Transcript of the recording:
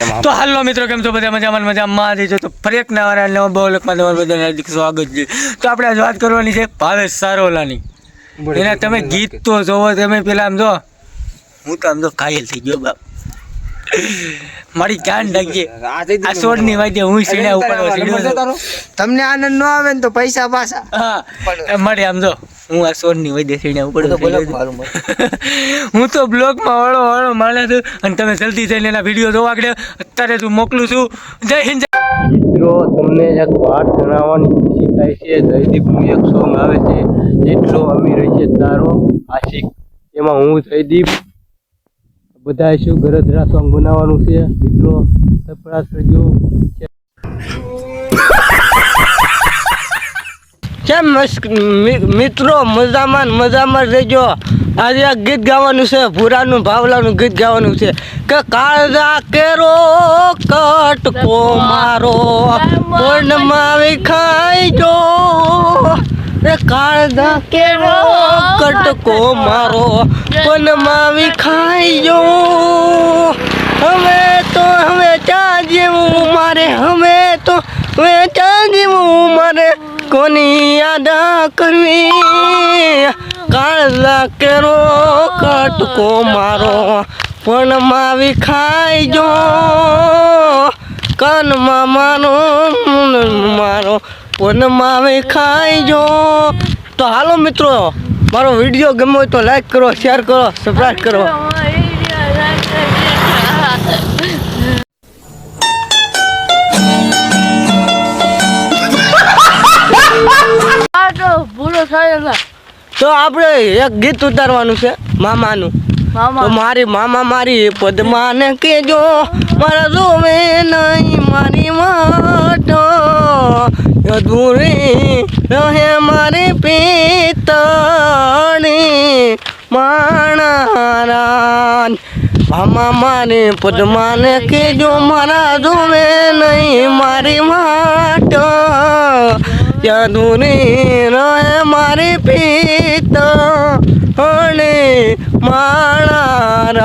તો હાલો મિત્રો કેમ છો? બધા મજામાં મજામાં? જ છો તો ફરી એક નવા નવા બહુલકમાં તમારું બધાને હાર્દિક સ્વાગત છે. તો આપણે આજ વાત કરવાની છે ભાવેશ સારોલાની. એના તમે ગીત તો જોવો તમે પેલા આમ જો હું તો આમ તો ઘાયલ થઈ ગયો બાપ. મારી જાન લાગી આ સોડની વાજે હું સીડા ઉપર તમને આનંદ ન આવે ને તો પૈસા પાછા. હા મારે આમ જો. હું આ સોડની વજે દેસીને ઉપર. હું તો બ્લોગમાં વાળો વાળો માને છું. અને તમે જલ્દી જઈને એના વીડિયો જોવા આગળ અત્યારે તું મોકલું છું. જય હિન્દ. મિત્રો તમને એક વાત જણાવવાની ખુશી થાય છે. જયદીપનું એક સોંગ આવે છે જેટલો અમીર છે તારો આશિક. એમાં હું જયદીપ બધા શું ગરજરા સોંગ બનાવવાનું છે? મિત્રો સરપ્રાઈઝ કરજો. કેમ મિત્રો, મજામાં મજામાં રહેજો. આજે આ ગીત ગાવાનું છે, ભૂરાનું, ભાવલાનું ગીત ગાવાનું છે. કે કાળજા કેરો, કટકો મારો પૂર્ણમાં વિખાઈ જો કાળજા કેરો, કટકો મારો પૂર્ણમાં વિખાઈ જો હવે તો, હવે ચા જેવું મારે, હવે તો જેવું મારે કોની યાદ કરવી કાળલા કેરો કટકો મારો પણ માવી ખાઈ જો કાનમાં મારો મારો પણ માવી ખાઈ જો તો હાલો મિત્રો મારો વીડિયો ગમ્યો હોય તો લાઈક કરો શેર કરો સબસ્ક્રાઈબ કરો. તો આપણે એક ગીત ઉતારવાનું છે મામાનું. તો મારી મામા મારી પદ્માને કેજો મારા જોવે નહીં મારી માટો અધૂરી રહે મારી પિતળી માણારાન. મામા મારી પદ્માને કેજો મારા જોવે નહીં મારી માટો અધૂરી રહે મારી પિતળી માણારાન